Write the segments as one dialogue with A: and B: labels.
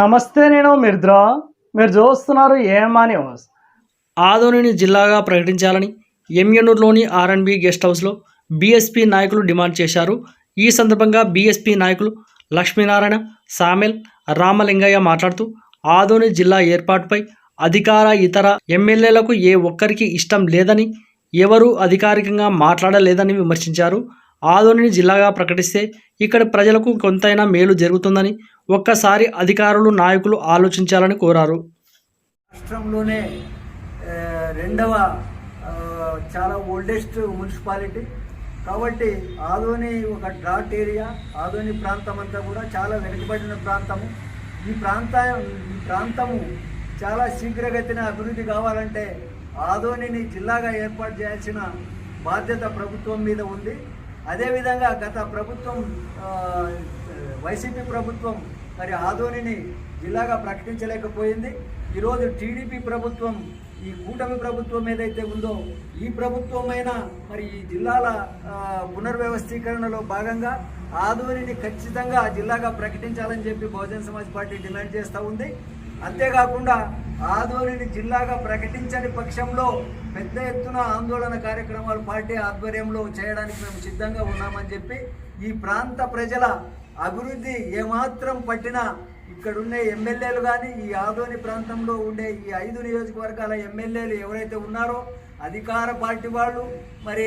A: నమస్తే నేను మిర్ద్రా. మీరు చూస్తున్నారు ఏమా న్యూస్.
B: ఆదోనిని జిల్లాగా ప్రకటించాలని ఎంఎన్నూరులోని ఆర్ఎన్బి గెస్ట్ హౌస్లో బీఎస్పీ నాయకులు డిమాండ్ చేశారు. ఈ సందర్భంగా బీఎస్పీ నాయకులు లక్ష్మీనారాయణ సామెల్ రామలింగయ్య మాట్లాడుతూ ఆదోని జిల్లా ఏర్పాటుపై అధికార ఇతర ఎమ్మెల్యేలకు ఏ ఒక్కరికి ఇష్టం లేదని ఎవరూ అధికారికంగా మాట్లాడలేదని విమర్శించారు. ఆదోనిని జిల్లాగా ప్రకటిస్తే ఇక్కడ ప్రజలకు కొంతైనా మేలు జరుగుతుందని ఒక్కసారి అధికారులు నాయకులు ఆలోచించాలని కోరారు.
C: రాష్ట్రంలోనే రెండవ చాలా ఓల్డెస్ట్ మున్సిపాలిటీ కాబట్టి ఆదోని ఒక డ్రాట్ ఏరియా ఆదోని ప్రాంతం అంతా కూడా చాలా వెనుకబడిన ప్రాంతము. ఈ ప్రాంత ఈ ప్రాంతము చాలా శీఘ్రగతిన అభివృద్ధి కావాలంటే ఆదోనిని జిల్లాగా ఏర్పాటు చేయాల్సిన బాధ్యత ప్రభుత్వం మీద ఉంది. అదేవిధంగా గత ప్రభుత్వం వైసీపీ ప్రభుత్వం మరి ఆదోనిని జిల్లాగా ప్రకటించలేకపోయింది. ఈరోజు టీడీపీ ప్రభుత్వం ఈ కూటమి ప్రభుత్వం ఏదైతే ఉందో ఈ ప్రభుత్వమైనా మరి ఈ జిల్లాల పునర్వ్యవస్థీకరణలో భాగంగా ఆదోనిని ఖచ్చితంగా జిల్లాగా ప్రకటించాలని చెప్పి బహుజన సమాజ్ పార్టీ డిమాండ్ చేస్తూ ఉంది. అంతేకాకుండా ఆదోనిని జిల్లాగా ప్రకటించని పక్షంలో పెద్ద ఎత్తున ఆందోళన కార్యక్రమాలు పార్టీ ఆధ్వర్యంలో చేయడానికి మేము సిద్ధంగా ఉన్నామని చెప్పి ఈ ప్రాంత ప్రజల అభివృద్ధి ఏమాత్రం పట్టినా ఇక్కడున్నే ఎమ్మెల్యేలు కానీ ఈ ఆదోని ప్రాంతంలో ఉండే ఈ ఐదు నియోజకవర్గాల ఎమ్మెల్యేలు ఎవరైతే ఉన్నారో అధికార పార్టీ వాళ్ళు మరి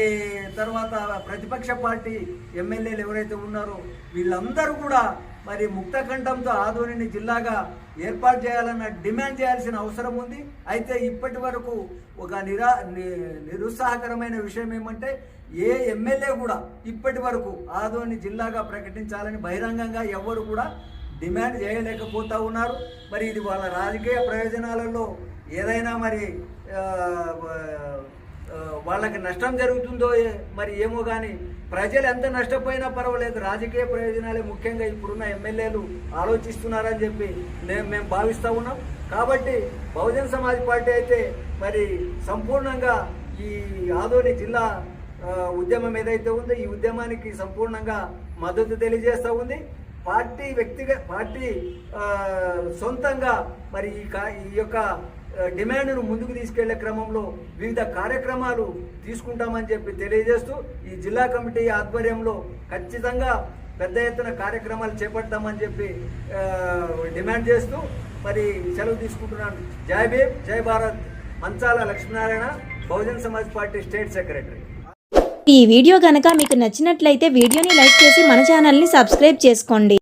C: తర్వాత ప్రతిపక్ష పార్టీ ఎమ్మెల్యేలు ఎవరైతే ఉన్నారో వీళ్ళందరూ కూడా మరి ముక్తఖండంతో ఆదోనిని జిల్లాగా ఏర్పాటు చేయాలన్న డిమాండ్ చేయాల్సిన అవసరం ఉంది. అయితే ఇప్పటి వరకు ఒక నిరా ని- నిరుత్సాహకరమైన విషయం ఏమంటే ఏ ఎమ్మెల్యే కూడా ఇప్పటి వరకు ఆదోని జిల్లాగా ప్రకటించాలని బహిరంగంగా ఎవరు కూడా డిమాండ్ చేయలేకపోతా ఉన్నారు. మరి ఇది వాళ్ళ రాజకీయ ప్రయోజనాలలో ఏదైనా మరి వాళ్ళకి నష్టం జరుగుతుందో మరి ఏమో కానీ ప్రజలు ఎంత నష్టపోయినా పర్వాలేదు. రాజకీయ ప్రయోజనాలే ముఖ్యంగా ఇప్పుడున్న ఎమ్మెల్యేలు ఆలోచిస్తున్నారని చెప్పి నేను మేము భావిస్తూ ఉన్నాం. కాబట్టి బహుజన సమాజ్ పార్టీ అయితే మరి సంపూర్ణంగా ఈ ఆదోని జిల్లా ఉద్యమం ఏదైతే ఉందో ఈ ఉద్యమానికి సంపూర్ణంగా మద్దతు తెలియజేస్తూ ఉంది. పార్టీ వ్యక్తిగత పార్టీ సొంతంగా మరి ఈ ఈ యొక్క డిమాండ్ను ముందుకు తీసుకెళ్ళే క్రమంలో వివిధ కార్యక్రమాలు తీసుకుంటామని చెప్పి తెలియజేస్తూ ఈ జిల్లా కమిటీ ఆధ్వర్యంలో ఖచ్చితంగా పెద్ద ఎత్తున కార్యక్రమాలు చేపడతామని చెప్పి డిమాండ్ చేస్తూ మరి సెలవు తీసుకుంటున్నాను. జై భీమ్ జై Bharat. Manchala Lakshminarayana Bahujan Samaj party state secretary.
D: ఈ వీడియో కనుక మీకు నచ్చినట్లయితే వీడియోని లైక్ చేసి మన ఛానల్ని సబ్స్క్రైబ్ చేసుకోండి.